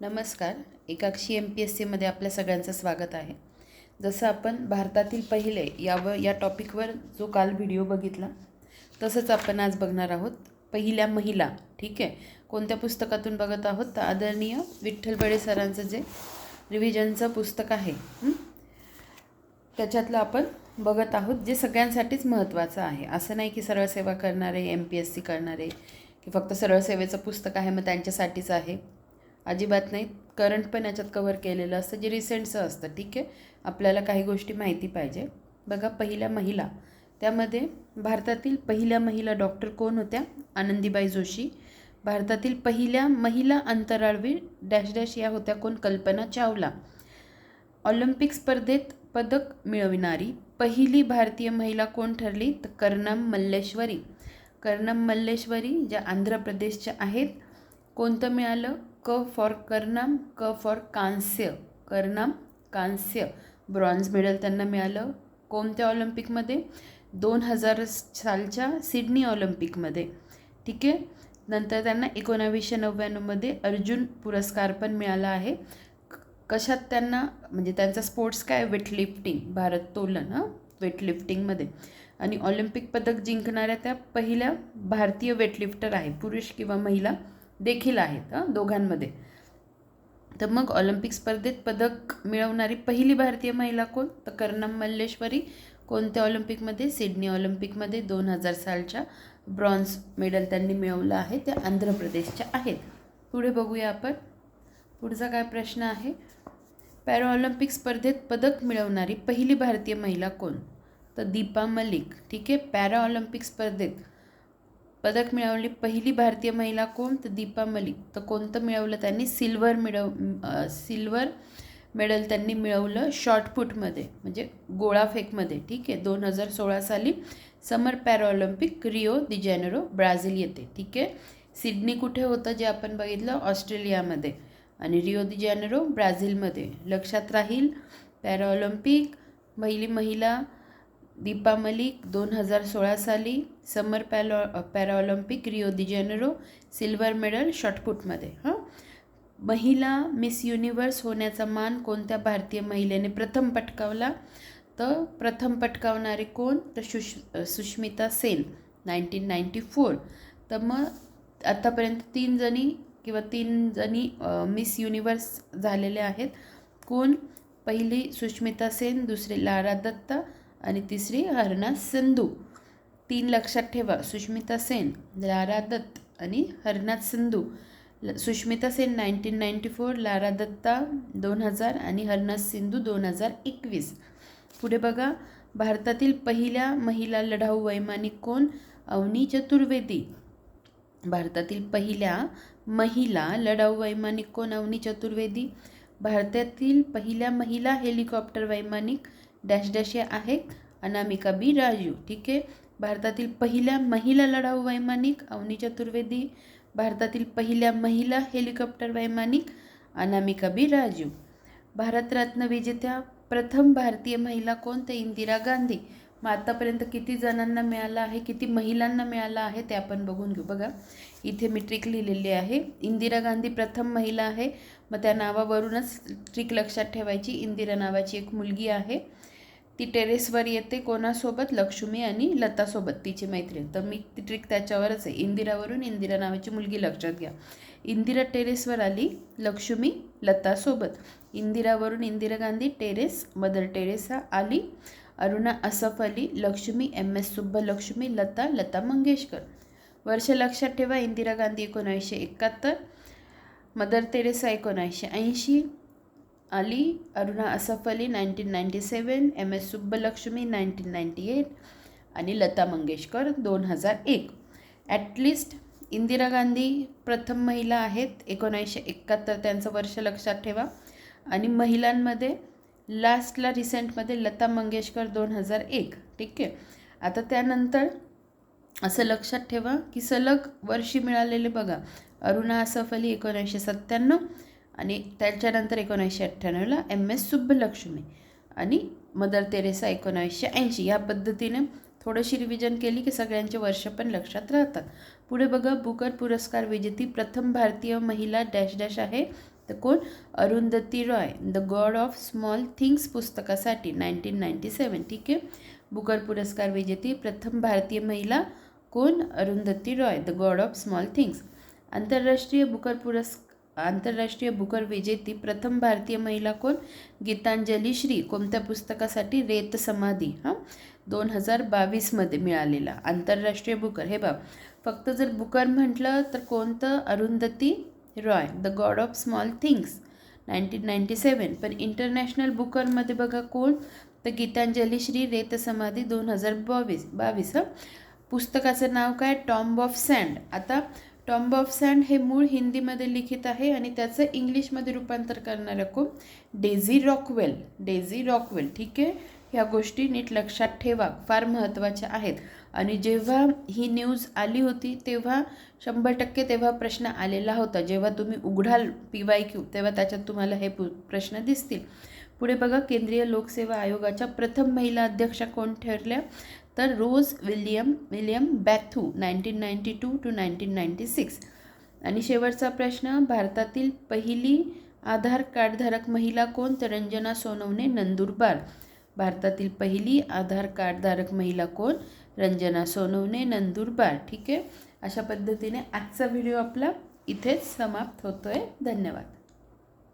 नमस्कार. एकाक्षी M P S सीमध्ये आपल्या सगळ्यांचं स्वागत आहे. जसं आपण भारतातील पहिले यावर या टॉपिकवर जो काल व्हिडिओ बघितला तसंच आपण आज बघणार आहोत. पहिल्या महिला ठीक आहे? कोणत्या पुस्तकातून बघत आहोत? तर आदरणीय विठ्ठल बडे सरांचं जे रिव्हिजनचं पुस्तक आहे त्याच्यातलं आपण बघत आहोत जे सगळ्यांसाठीच महत्त्वाचं आहे. असं नाही की सरळ सेवा करणारे एम पी एस सी करणारे की फक्त सरळ सेवेचं पुस्तक आहे मग त्यांच्यासाठीच आहे. अजिबात नाही. करंट पण याच्यात कवर केलेलं असतं. जे रिसेंटचं असतं. ठीक आहे? आपल्याला काही गोष्टी माहिती पाहिजे. बघा पहिल्या महिला. त्यामध्ये भारतातील पहिल्या महिला डॉक्टर कोण होत्या? आनंदीबाई जोशी. भारतातील पहिल्या महिला अंतराळवीर डॅश डॅश या होत्या कोण? कल्पना चावला. ऑलिम्पिक स्पर्धेत पदक मिळविणारी पहिली भारतीय महिला कोण ठरली? तर कर्णम मल्लेश्वरी. कर्णम मल्लेश्वरी ज्या आंध्र प्रदेशच्या आहेत. कोणतं मिळालं? क फॉर कर्णम क फॉर कांस्य कर्णम कांस्य. ब्रॉन्झ मेडल त्यांना मिळालं. कोणत्या ऑलिम्पिकमध्ये दोन हजार सालच्या सिडनी ऑलिम्पिकमध्ये ठीक आहे? नंतर त्यांना एकोणावीसशे नव्याण्णवमध्ये अर्जुन पुरस्कार पण मिळाला आहे. कशात त्यांना म्हणजे त्यांचा स्पोर्ट्स काय? वेटलिफ्टिंग भारोत्तोलन हां? वेटलिफ्टिंगमध्ये आणि ऑलिम्पिक पदक जिंकणाऱ्या त्या पहिल्या भारतीय वेटलिफ्टर आहे. पुरुष किंवा महिला. देखील आहेत हां दोघांमध्ये. तर मग ऑलिम्पिक स्पर्धेत पदक मिळवणारी पहिली भारतीय महिला कोण? तर कर्णम मल्लेश्वरी. कोणत्या ऑलिम्पिकमध्ये? सिडनी ऑलिम्पिकमध्ये दोन हजार सालच्या ब्रॉन्झ मेडल त्यांनी मिळवलं आहे. त्या आंध्र प्रदेशच्या आहेत. पुढे बघूया आपण. पुढचा काय प्रश्न आहे? पॅराऑलिम्पिक स्पर्धेत पदक मिळवणारी पहिली भारतीय महिला कोण? तर दीपा मलिक. ठीक आहे पॅराऑलिम्पिक स्पर्धेत पदक मिळवली पहिली भारतीय महिला कोण? तर दीपा मलिक. तर कोणतं मिळवलं त्यांनी? सिल्वर मिळव सिल्वर मेडल त्यांनी मिळवलं शॉर्टपुटमध्ये म्हणजे गोळाफेकमध्ये ठीक आहे? दोन हजार सोळा साली समर पॅराऑलिम्पिक रिओ दि जॅनेरो ब्राझील येते. ठीक आहे? सिडनी कुठे होतं जे आपण बघितलं? ऑस्ट्रेलियामध्ये. आणि रिओ दि जॅनेरो ब्राझीलमध्ये. लक्षात राहील पॅराऑलिम्पिक पहिली महिला दीपा मलिक दोन हजार सोळा साली summer पॅलो Paralympic Rio de Janeiro silver medal शॉटपुटमध्ये हां? महिला मिस युनिवर्स होण्याचा मान कोणत्या भारतीय महिलेने प्रथम पटकावला? तर प्रथम पटकावणारे कोण? तर Sush Sushmita Sen nineteen ninety four. तर मग आत्तापर्यंत तीन जणी किंवा तीन जणी मिस युनिवर्स झालेल्या आहेत. कोण? पहिली सुष्मिता सेन दुसरी लारा दत्ता आणि तिसरी हरना संधू. तीन लक्षात ठेवा सुष्मिता सेन लारा दत्त आणि हरनाथ संधू. ल Sushmita Sen nineteen ninety four Lara Dutta दोन हजार आणि हरनाथ सिंधू दोन हजार एकवीस. पुढे बघा भारतातील पहिल्या महिला लढाऊ वैमानिक कोण? अवनी चतुर्वेदी. भारतातील पहिल्या महिला लढाऊ वैमानिक कोण? अवनी चतुर्वेदी. भारतातील पहिल्या महिला हेलिकॉप्टर वैमानिक डॅश डॅश या आहेत अनामिका बी. राजू ठीक आहे. भारतातील पहिल्या महिला लढाऊ वैमानिक अवनी चतुर्वेदी भारतातील पहिल्या महिला हेलिकॉप्टर वैमानिक अनामिका बी. राजू. भारतरत्न विजेत्या प्रथम भारतीय महिला कोण? ते इंदिरा गांधी. मग आतापर्यंत किती जणांना मिळालं आहे किती महिलांना मिळालं आहे ते आपण बघून घेऊ. बघा इथे मी ट्रिक लिहिलेली आहे. इंदिरा गांधी प्रथम महिला आहे. मग त्या नावावरूनच ट्रिक लक्षात ठेवायची. इंदिरा नावाची एक मुलगी आहे. ती टेरेसवर येते कोणासोबत? लक्ष्मी आणि लतासोबत तिची मैत्रीण. तर मी ती ट्रिक त्याच्यावरच आहे. इंदिरावरून इंदिरा नावाची मुलगी लक्षात घ्या. इंदिरा टेरेसवर आली लक्ष्मी लतासोबत. इंदिरावरून Indira Gandhi terrace mother Teresa आली अरुणा असफ अली लक्ष्मी एम एस सुब्बलक्ष्मी लता लता मंगेशकर. वर्ष लक्षात ठेवा इंदिरा गांधी एकोणावीसशे एकाहत्तर मदर तेरेसा एकोणावीसशे ऐंशी Ali Aruna Asaf Ali nineteen ninety seven M S Subbulakshmi nineteen ninety eight आणि लता मंगेशकर दोन हजार एक. ॲटलिस्ट इंदिरा गांधी प्रथम महिला आहेत. एकोणावीसशे एकाहत्तर त्यांचं वर्ष लक्षात ठेवा. आणि महिलांमध्ये लास्टला रिसेंटमध्ये लता मंगेशकर दोन हजार एक. ठीक आहे? आता त्यानंतर असं लक्षात ठेवा की सलग वर्षी मिळालेले बघा. अरुणा असफ अली एकोणीसशे सत्त्याण्णव आणि त्याच्यानंतर एकोणीसशे अठ्ठ्याण्णवला एम एस सुब्बलक्ष्मी आणि मदर तेरेसा एकोणावीसशे ऐंशी. या पद्धतीने थोडीशी रिव्हिजन केली की सगळ्यांचे वर्ष पण लक्षात राहतात. पुढे बघा बुकर पुरस्कार विजेती प्रथम भारतीय महिला डॅश डॅश आहे. तर कोण? Arundhati Roy the God of Small Things पुस्तकासाठी नाईन्टीन नाईन्टी सेवन ठीक आहे? बुकर पुरस्कार विजेती प्रथम भारतीय महिला कोण? Arundhati Roy the God of Small Things आंतरराष्ट्रीय बुकर पुरस् आंतरराष्ट्रीय बुकर विजेती प्रथम भारतीय महिला कोण? गीतांजली श्री. कोणत्या पुस्तकासाठी रेत समाधी? हां? दोन हजार बावीसमध्ये मिळालेला. आंतरराष्ट्रीय बुकर हे बाब फक्त जर बुकर म्हटलं तर कोणतं? Arundhati Roy. The God of Small Things nineteen ninety seven. पण इंटरनॅशनल बुकरमध्ये बघा कोण? तर गीतांजली श्री. रेत समाधी दोन हजार बावीस. बावीस हां? पुस्तकाचं नाव काय? टॉम्ब ऑफ सँड आता टॉम्ब ऑफ सँड हे मूळ हिंदीमध्ये लिखित आहे आणि त्याचं इंग्लिशमध्ये रूपांतर करणारं कोण डेझी रॉकवेल डेझी रॉकवेल ठीक आहे? ह्या गोष्टी नीट लक्षात ठेवा फार महत्त्वाच्या आहेत. आणि जेव्हा ही न्यूज आली होती तेव्हा शंभर टक्के तेव्हा प्रश्न आलेला होता. जेव्हा तुम्ही उघडाल पी वाय क्यू तेव्हा त्याच्यात तुम्हाला हे प्रश्न दिसतील. पुढे बघा केंद्रीय लोकसेवा आयोगाच्या प्रथम महिला अध्यक्षा कोण ठरल्या? तर Rose William William Bathew nineteen ninety two two nineteen ninety six. आणि शेवटचा प्रश्न भारतातील पहिली आधार कार्डधारक महिला कोण? तर रंजना सोनवणे नंदुरबार भारतातील पहिली आधार कार्डधारक महिला कोण? रंजना सोनवणे नंदुरबार ठीक आहे? अशा पद्धतीने आजचा व्हिडिओ आपला इथेच समाप्त होतो आहे धन्यवाद.